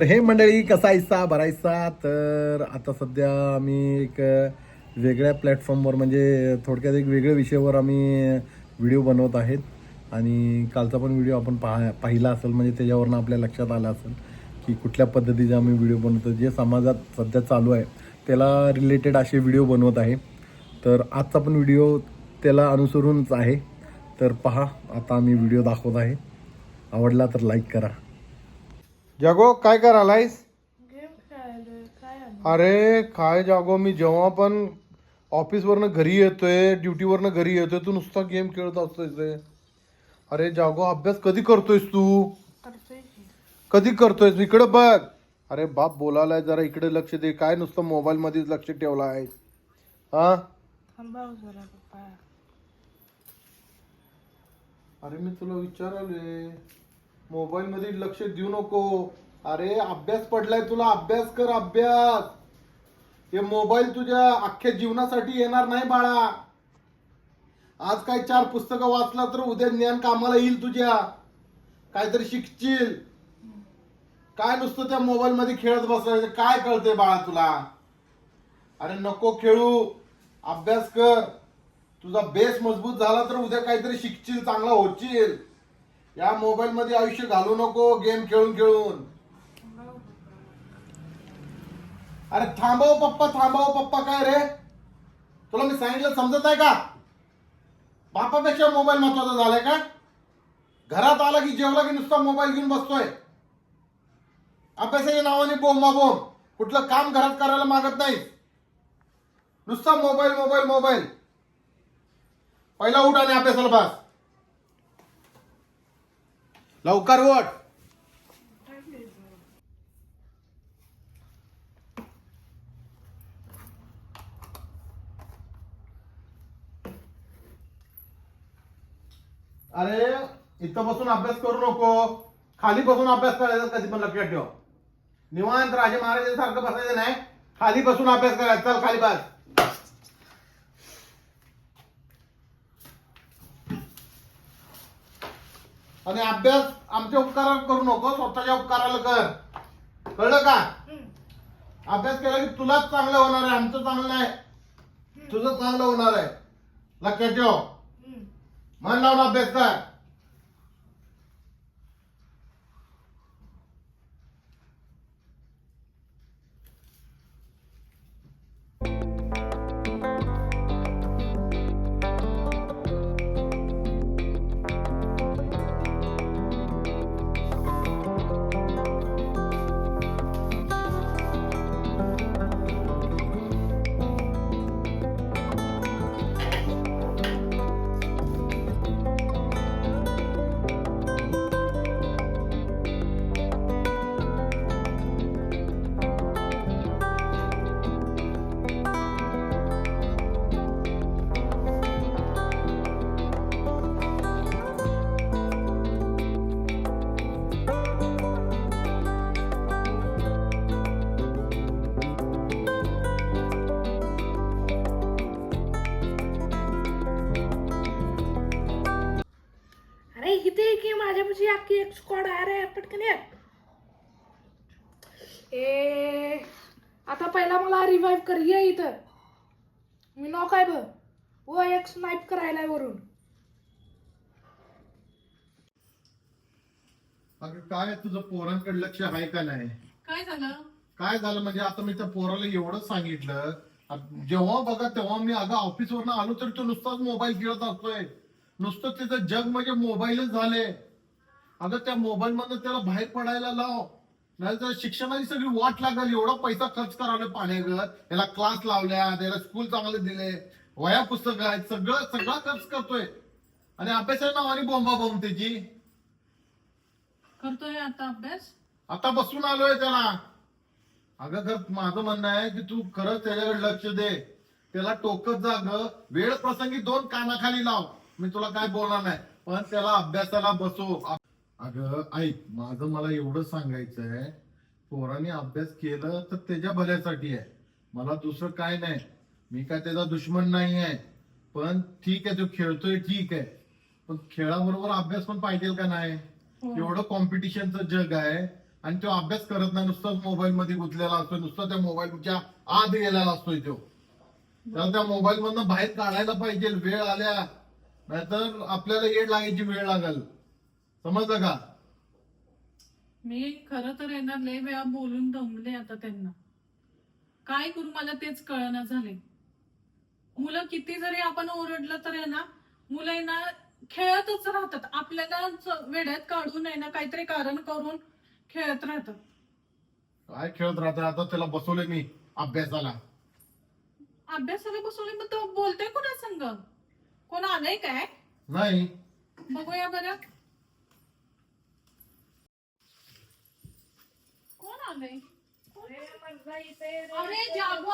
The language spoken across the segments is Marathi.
तर हे मंडळी कसा भरायचा तर आता सध्या आम्ही एक वेगळ्या प्लॅटफॉर्मवर म्हणजे थोडक्यात एक वेगळ्या विषयावर आम्ही व्हिडिओ बनवत आहेत. आणि कालचा पण व्हिडिओ आपण पाहा पाहिला असेल म्हणजे त्याच्यावरनं आपल्या लक्षात आलं असेल की कुठल्या पद्धतीचे आम्ही व्हिडिओ बनवतो. जे समाजात सध्या चालू आहे त्याला रिलेटेड असे व्हिडिओ बनवत आहे. तर आजचा पण व्हिडिओ त्याला अनुसरूनच आहे. तर पहा आता आम्ही व्हिडिओ दाखवत आहे. आवडला तर लाईक करा. जागो काय करायलायस? अरे काय जागो मी जेव्हा पण ऑफिसवरनं घरी येतोय ड्युटीवरनं घरी येतोय तू नुसता गेम खेळत असतोय अरे जागो अभ्यास कधी करतोयस तू? कधी करतोयस? इकडे बघ. अरे बाप बोलायलाय जरा इकडे लक्ष दे. काय नुसतं मोबाईल मध्येच लक्ष ठेवलं आहे हा हो अरे मी तुला विचारले मोबाईल मध्ये लक्ष देऊ नको. अरे अभ्यास पडलाय तुला. अभ्यास कर अभ्यास. हे मोबाईल तुझ्या अख्ख्या जीवनासाठी येणार नाही बाळा. आज काय चार पुस्तकं वाचला तर उद्या ज्ञान कामाला येईल तुझ्या. काहीतरी शिकशील. काय नुसतं त्या मोबाईल मध्ये खेळत बसायचं? काय कळतंय बाळा तुला? अरे नको खेळू. अभ्यास कर. तुझा बेस मजबूत झाला तर उद्या काहीतरी शिकशील चांगला होशील. या मोबाईल मध्ये आयुष्य घालू नको गेम खेळून खेळून. अरे थांबव पप्पा थांबव पप्पा काय रे? तुला मी सांगितलं समजत आहे का? बापापेक्षा मोबाईल महत्त्वाचा झालाय का? घरात आला की जेवला की नुसता मोबाईल घेऊन बसतोय. अभ्यासाच्या नावाने बोंबा बोंब. कुठलं काम घरात करायला मागत नाही. नुसता मोबाईल मोबाईल मोबाईल पहिला उठ आणि अभ्यासाला बस. लवकर वट अरे इथं बसून अभ्यास करू नको. खाली बसून अभ्यास करायचा कधी पण लक्षात ठेव. निवांत राजे महाराजांसारखं बसायचं नाही. खाली बसून अभ्यास करायचा. चल खाली बस. आणि अभ्यास आमच्या उपकारावर करू नको स्वतःच्या उपकाराला कर. कळलं का? अभ्यास केला की तुलाच चांगलं होणार आहे आमचं चांगलं नाही तुझं चांगलं होणार आहे. लक्षात ठेव. मन लावून अभ्यास कर. ये ए आता पहिला मला रिवाइव्ह कर ये इथं. मी नाव काय बघ. व एक स्नाईप करायला वरून. अगं काय तुझं पोरांकडे लक्ष आहे का नाही? काय झालं? काय झालं? म्हणजे आता मी त्या पोराला एवढं सांगितलं. आ- जेव्हा बघा तेव्हा मी अगं ऑफिसवरनं आलो तर तो नुसताच मोबाईल खेळत असतोय. नुसतं त्याचं जग म्हणजे मोबाईलच झाले अगं त्या मोबाईल मधनं त्याला बाहेर पडायला लाव. नाही तर शिक्षणाची सगळी वाट लागल एवढा पैसा खर्च करायला पाण्यागत. त्याला क्लास लावल्या त्याला स्कूल चांगले दिले वया पुस्तकं आहेत सगळं सगळा खर्च करतोय. आणि अभ्यासाच्या नावाने बोंबा बोंब त्याची. करतोय आता अभ्यास? आता बसून आलोय त्याला. अगं खर माझं म्हणणं आहे की तू खरंच त्याच्याकडे लक्ष दे. त्याला टोकत जा ग. वेळ प्रसंगी दोन कानाखाली लाव. मी तुला काय बोलणार नाही. पण त्याला अभ्यासाला बसव. अगं ऐक माझं मला एवढं सांगायचं आहे पोराने अभ्यास केलं तर त्याच्या भल्यासाठी आहे. मला दुसरं काय नाही. मी काय त्याचा दुश्मन नाही आहे. पण ठीक आहे तो खेळतोय ठीक आहे. पण खेळाबरोबर अभ्यास पण पाहिजे का नाही? हो. एवढं कॉम्पिटिशनचं जग आहे. आणि तो अभ्यास करत नाही नुसताच मोबाईल मध्ये गुंतलेला असतो नुसता त्या मोबाईलच्या आत गेलेला असतोय तो. त्याला त्या मोबाईल मधनं बाहेर काढायला पाहिजे वेळ आल्या. नाहीतर आपल्याला येड लागायची वेळ लागल. समजलं का? मी खरं तर येणार लय वेळा बोलून दमले आता त्यांना. काय करू मला तेच कळना झाले. मुलं किती जरी आपण ओरडलं तर ना मुलं आहे ना खेळतच राहतात. आपल्याला वेड्यात काढून आहे ना काहीतरी कारण करून खेळत राहतात. काय खेळत राहते आता त्याला बसवले मी अभ्यासाला. अभ्यासाला बसवले मग तो बोलतोय कोणा संग? कोण आलंय काय? नाही. बघूया बरं. कोण आलंय अरे जागो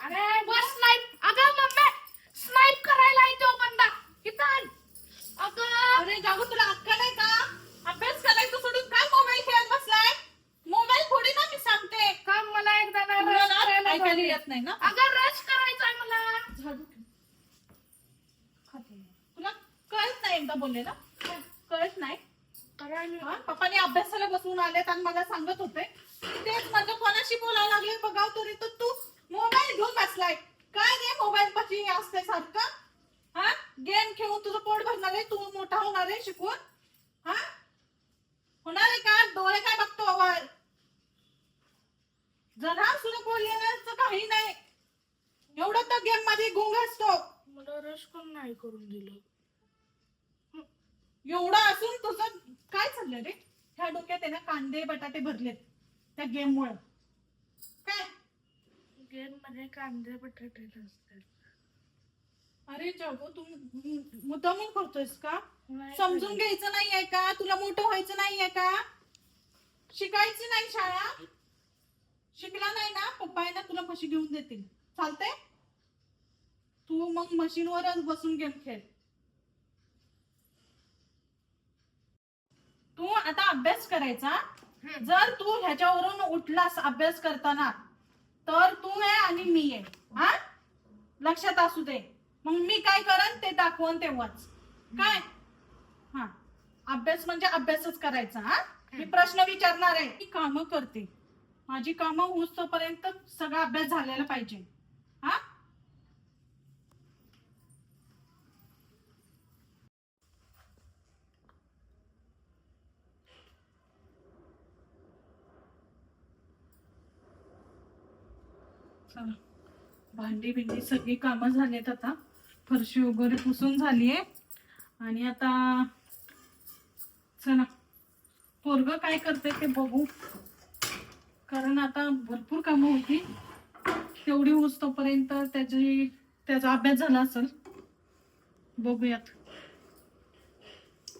अरे बस स्नाईप अगं मम्मी स्नाईप करायला येतो बंदा इथं आण. अगं अरे जागो तुला अक्कल आहे का अभ्यास करायचं सोडून काय मोबाईल खेळत बसलाय मोबाईल थोडी ना मी सांगते का मला एकदा ना तुला रश ना करायला ऐकायला जाऊ दे. येत नाही ना अगं रश करायचा आहे मला झाडू तुला कळत नाही एकदा बोलले ना कळत नाही करायला हा? पप्पाने अभ्यासाला बसवून आलेत आणि मला सांगत होते तेच म्हणजे कोणाशी बोलायला तरी तर तू मोबाईल घेऊन बसलाय. काय रे मोबाईल पाशी असते सारखं हा? गेम खेळून तुझं पोट भरणार आहे तू मोठा होणार आहे शिकून? हा? होणार आहे का? डोळे काय बघतो आवाज? जरा सुद्धा बोलण्याचं काही नाही. एवढं तर गेममध्ये गुंग असतो. मला रश पण नाही करून दिलं. एवढं असून तुझं काय चाललंय रे? ह्या डोक्यात आहे ना कांदे बटाटे भरलेत त्या गेम मुळे. काय? मध्ये कांदे बटाटे असतात अरे जागो तू मु- मुद्दामून करतोयस का? समजून घ्यायचं नाहीये का? तुला मोठं व्हायचं नाहीये का? शिकायची नाही शाळा? शिकला नाही ना? पप्पा आहे ना तुला म्हशी घेऊन देतील. चालतंय? तू मग मशीनवरच बसून गेम खेळ. तू आता अभ्यास करायचा. जर तू ह्याच्यावरून उठलास अभ्यास करताना तर तू आहे आणि मी आहे हा? लक्षात असू दे. मग मी काय करेन ते दाखवून तेव्हाच. काय? हा. अभ्यास म्हणजे अभ्यासच करायचा हा? मी प्रश्न विचारणार आहे. मी कामं करते. माझी कामं होऊस तोपर्यंत सगळा अभ्यास झालेला पाहिजे हा चला. भांडी बिंडी सगळी कामं झालीत आता. फरशी वगैरे पुसून झालीये. आणि आता चला. पोरग काय करते ते बघू. कारण आता भरपूर कामं होती. तेवढी होस तोपर्यंत त्याची त्याचा अभ्यास झाला असेल. बघूयात.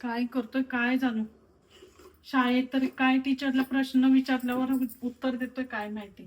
काय करतोय काय जाणू. शाळेत तरी काय टीचरला प्रश्न विचारल्यावर उत्तर देतोय काय माहिती.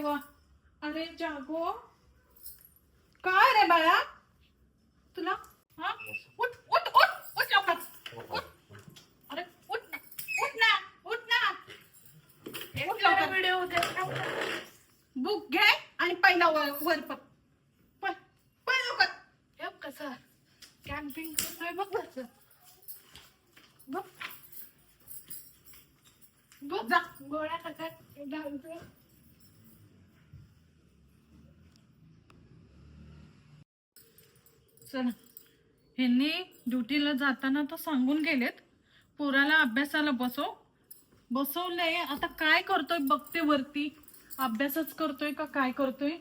देवा. अरे जागो. काय रे बाळा? तुला? हा? उठ उठ उठ उठ लवकर. उठ. अरे उठ ना. उठ ना. उठ ना. उठ लवकर. व्हिडिओ बुक घे आणि पहिला वर वर पक पण पण लवकर. हे कसं कॅम्पिंग करतोय बघ कसं. बघ. बघ. जा. गोळ्या टाकत चला. ह्यांनी ड्युटीला जाताना तर सांगून गेलेत. पोराला अभ्यासाला बसव. बसवलंय. आता काय करतोय बघते वरती. अभ्यासच करतोय का काय करतोय?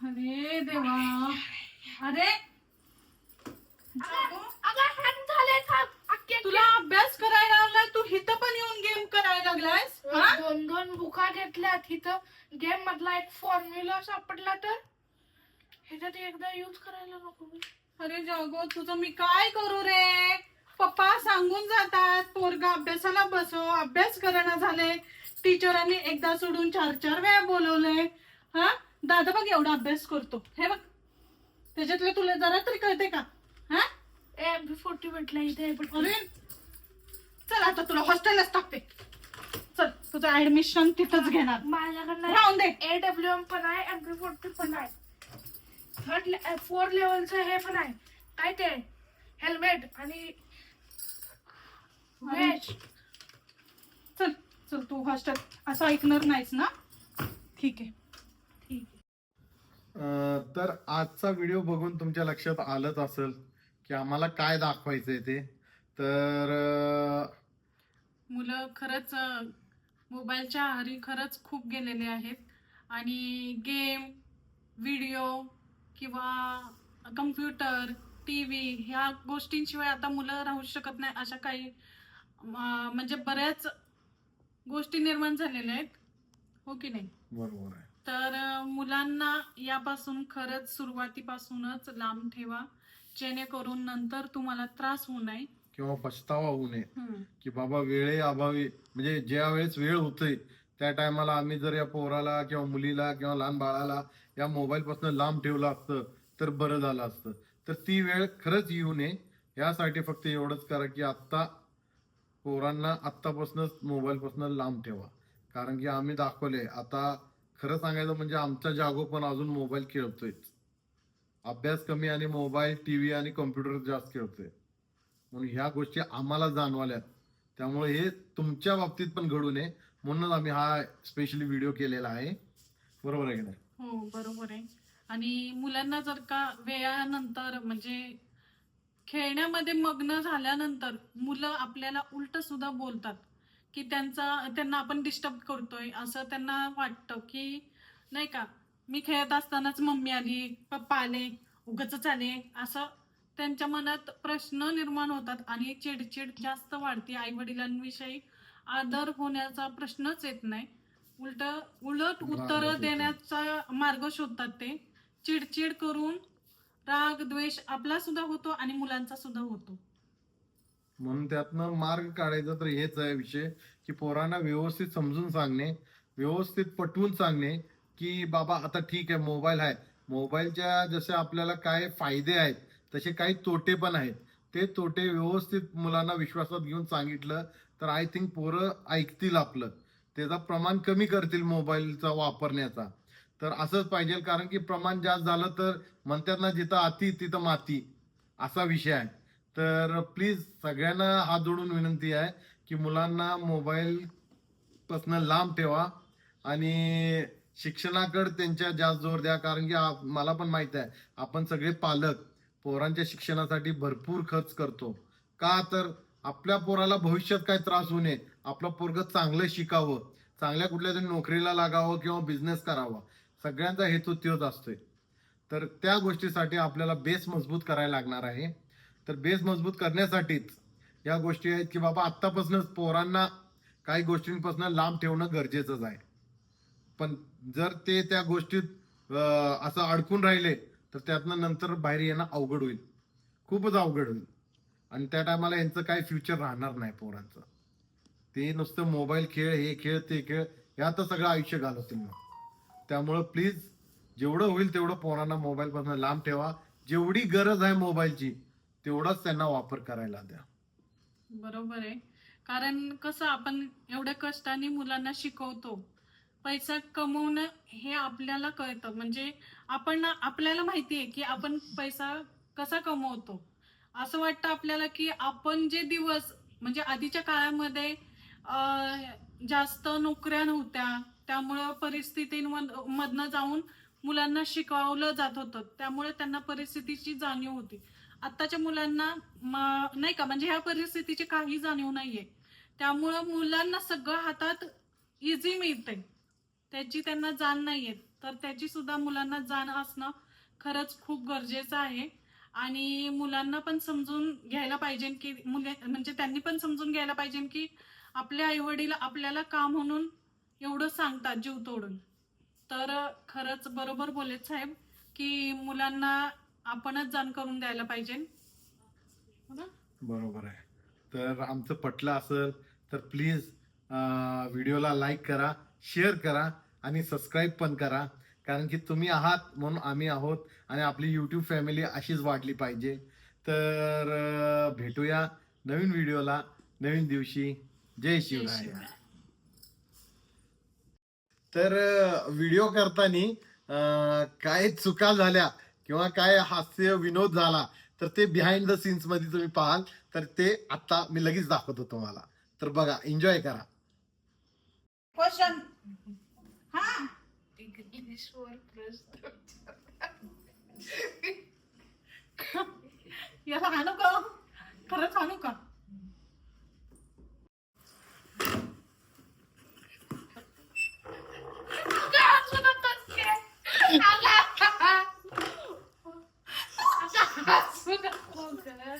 अरे देवा. अरे जागो. अगं हॅक झाले थांब अख्खे तुला अभ्यास करायला लागलाय तू इथं पण येऊन गेम करायला लागलायस हा? दोन दोन बुका घेतल्यात इथं गेम मधला एक फॉर्म्युला सापडला तर? ह्याच्यात एकदा यूज करायला नको मी. अरे जागो तुझं मी काय करू रे? पप्पा सांगून जातात पोरगा अभ्यासाला बसव अभ्यास करणं झाले टीचरांनी एकदा सोडून चार चार वेळा बोलवलंय. हा? दादा बघ एवढा अभ्यास करतो. हे बघ. त्याच्यातले तुला जरा तरी कळते का? हा? ए फोर्टी म्हटलं इथे अरे चल आता तुला हॉस्टेलच टाकते. तुझं ऍडमिशन तिथंच घेणार. माझ्याकडनं राहून दे. ए डब्ल्यू एम पण आहे एम पी फोर्टी पण आहे थर्ड फोर लेवलचं हे पण आहे. काय ते? हेल्मेट आणि चल चल तू हॉस्टेल असं ऐकणार नाहीस ना? ठीक आहे. ठीक अं, तर आजचा व्हिडिओ बघून तुमच्या लक्षात आलंच असेल की आम्हाला काय दाखवायचंय ते. तर अं, मुलं खरंच अ, मोबाईलच्या आहारी खरंच खूप गेलेले आहेत. आणि गेम व्हिडिओ किंवा कम्प्युटर टी व्ही ह्या गोष्टींशिवाय आता मुलं राहू शकत नाही अशा काही म्हणजे बऱ्याच गोष्टी निर्माण झालेल्या आहेत. हो की नाही? बरोबर आहे. तर मुलांना यापासून खरंच सुरुवातीपासूनच लांब ठेवा. जेणेकरून नंतर तुम्हाला त्रास होऊ नये. किंवा पछतावा होऊ नये. की बाबा वेळे अभावी म्हणजे ज्या वेळेस वेळ होतोय त्या टायमाला आम्ही जर या पोराला किंवा मुलीला किंवा लहान बाळाला या मोबाईल पासून लांब ठेवलं असतं तर बरं झालं असतं. तर ती वेळ खरंच येऊ नये यासाठी फक्त एवढंच करा की आत्ता पोरांना आत्तापासूनच मोबाईल पासून लांब ठेवा. कारण की आम्ही दाखवले आता खरं सांगायचं म्हणजे आमचा जागो पण अजून मोबाईल खेळतोय अभ्यास कमी आणि मोबाईल टीव्ही आणि कम्प्युटर जास्त खेळतोय. म्हणून ह्या गोष्टी आम्हाला जाणवाल्यात. त्यामुळे हे तुमच्या बाबतीत पण घडू नये. म्हणूनच आम्ही हा स्पेशली व्हिडिओ केलेला आहे. बरोबर आहे की नाही? हो बरोबर आहे. आणि मुलांना जर का वेळानंतर म्हणजे खेळण्यामध्ये मग्न झाल्यानंतर मुलं आपल्याला उलट सुद्धा बोलतात की त्यांचा त्यांना आपण डिस्टर्ब करतोय. असं त्यांना वाटतं की नाही का मी खेळत असतानाच मम्मी आली पप्पा आले उगच आले असं त्यांच्या मनात प्रश्न निर्माण होतात आणि चिडचिड जास्त वाढते. आई वडिलांविषयी आदर होण्याचा प्रश्नच येत नाही. उलट उलट उत्तर. देण्याचा मार्ग शोधतात ते. चिडचिड करून राग द्वेष आपला सुद्धा होतो आणि मुलांचा सुद्धा होतो. म्हणून त्यातनं मार्ग काढायचा तर हेच आहे विषय की पोरांना व्यवस्थित समजून सांगणे व्यवस्थित पटवून सांगणे की बाबा आता ठीक आहे मोबाईल आहे. मोबाईलच्या जसे आपल्याला काय फायदे आहेत तसे काही तोटे पण आहेत. ते तोटे व्यवस्थित मुलांना विश्वासात घेऊन सांगितलं तर आय थिंक पोरं ऐकतील आपलं. त्याचं प्रमाण कमी करतील मोबाईलचा वापरण्याचा. तर असंच पाहिजे कारण की प्रमाण जास्त झालं तर म्हणतात ना जिथं अति तिथं माती. असा विषय आहे. तर प्लीज सगळ्यांना हात जोडून विनंती आहे की मुलांना मोबाईलपासनं लांब ठेवा आणि शिक्षणाकडे त्यांच्या जास्त जोर द्या. कारण की मला पण माहीत आहे आपण सगळे पालक पोरांच्या शिक्षणासाठी भरपूर खर्च करतो. का तर आपल्या पोराला भविष्यात काय त्रास होऊ नये. आपलं पोरग चांगलं शिकावं. चांगल्या कुठल्या तरी नोकरीला लागावं किंवा बिझनेस करावा. सगळ्यांचा हेतू तोच असतोय. तर त्या गोष्टीसाठी आपल्याला बेस मजबूत करायला लागणार आहे. तर बेस मजबूत करण्यासाठीच या गोष्टी आहेत की बाबा आत्तापासूनच पोरांना काही गोष्टींपासून लांब ठेवणं गरजेचंच आहे. पण जर ते त्या गोष्टीत असं अडकून राहिले तर त्यातनं नंतर बाहेर येणं अवघड होईल. खूपच अवघड होईल. आणि त्या टायमाला यांचं काही फ्युचर राहणार नाही पोरांचं. ते नुसतं मोबाईल खेळ हे खेळ ते खेळ यात सगळं आयुष्य घालवतील मग. त्यामुळं प्लीज जेवढं होईल तेवढं पोरांना मोबाईलपासून लांब ठेवा. जेवढी गरज आहे मोबाईलची तेवढाच त्यांना वापर करायला द्या. बरोबर आहे. कारण कसं आपण एवढ्या कष्टाने मुलांना शिकवतो पैसा कमवणं हे आपल्याला कळतं. म्हणजे आपण आपल्याला माहिती आहे की आपण पैसा कसा कमवतो. असं वाटतं आपल्याला की आपण जे दिवस म्हणजे आधीच्या काळामध्ये जास्त नोकऱ्या नव्हत्या. त्यामुळं परिस्थितीमधनं जाऊन मुलांना शिकवलं जात होतं. त्यामुळे त्यांना परिस्थितीची जाणीव होती. आत्ताच्या मुलांना म- नाही का म्हणजे ह्या परिस्थितीची काही जाणीव नाहीये. त्यामुळं मुलांना सगळं हातात इझी मिळते त्याची त्यांना जाण नाही आहे तर त्याची सुद्धा मुलांना जाण असणं खरंच खूप गरजेचं आहे. आणि मुलांना पण समजून घ्यायला पाहिजे की मुले म्हणजे त्यांनी पण समजून घ्यायला पाहिजे की आपले आईवडील आपल्याला का म्हणून एवढं सांगतात जीव तोडून? तर खरंच बरोबर बोलेत साहेब की मुलांना आपणच जाण करून द्यायला पाहिजे. हो ना? बरोबर आहे. तर आमचं पटलं असेल तर प्लीज व्हिडिओला लाईक करा. शेअर करा आणि सबस्क्राईब पण करा. कारण की तुम्ही आहात म्हणून आम्ही आहोत आणि आपली युट्यूब फॅमिली अशीच वाढली पाहिजे. तर भेटूया नवीन व्हिडिओला नवीन दिवशी. जय शिवराय. तर व्हिडिओ करताना काय चुका झाल्या किंवा काय हास्य विनोद झाला तर ते बिहाइंड द सीन्समध्ये तुम्ही पाहाल. तर ते आता मी लगेच दाखवतो तुम्हाला. तर बघा एन्जॉय करा. क्वेश्चन हा इंग्लिशवर प्रश्न याला आणू का खरंच आणू का हसू नकोस की. अगं. अगं, हसू नको गं.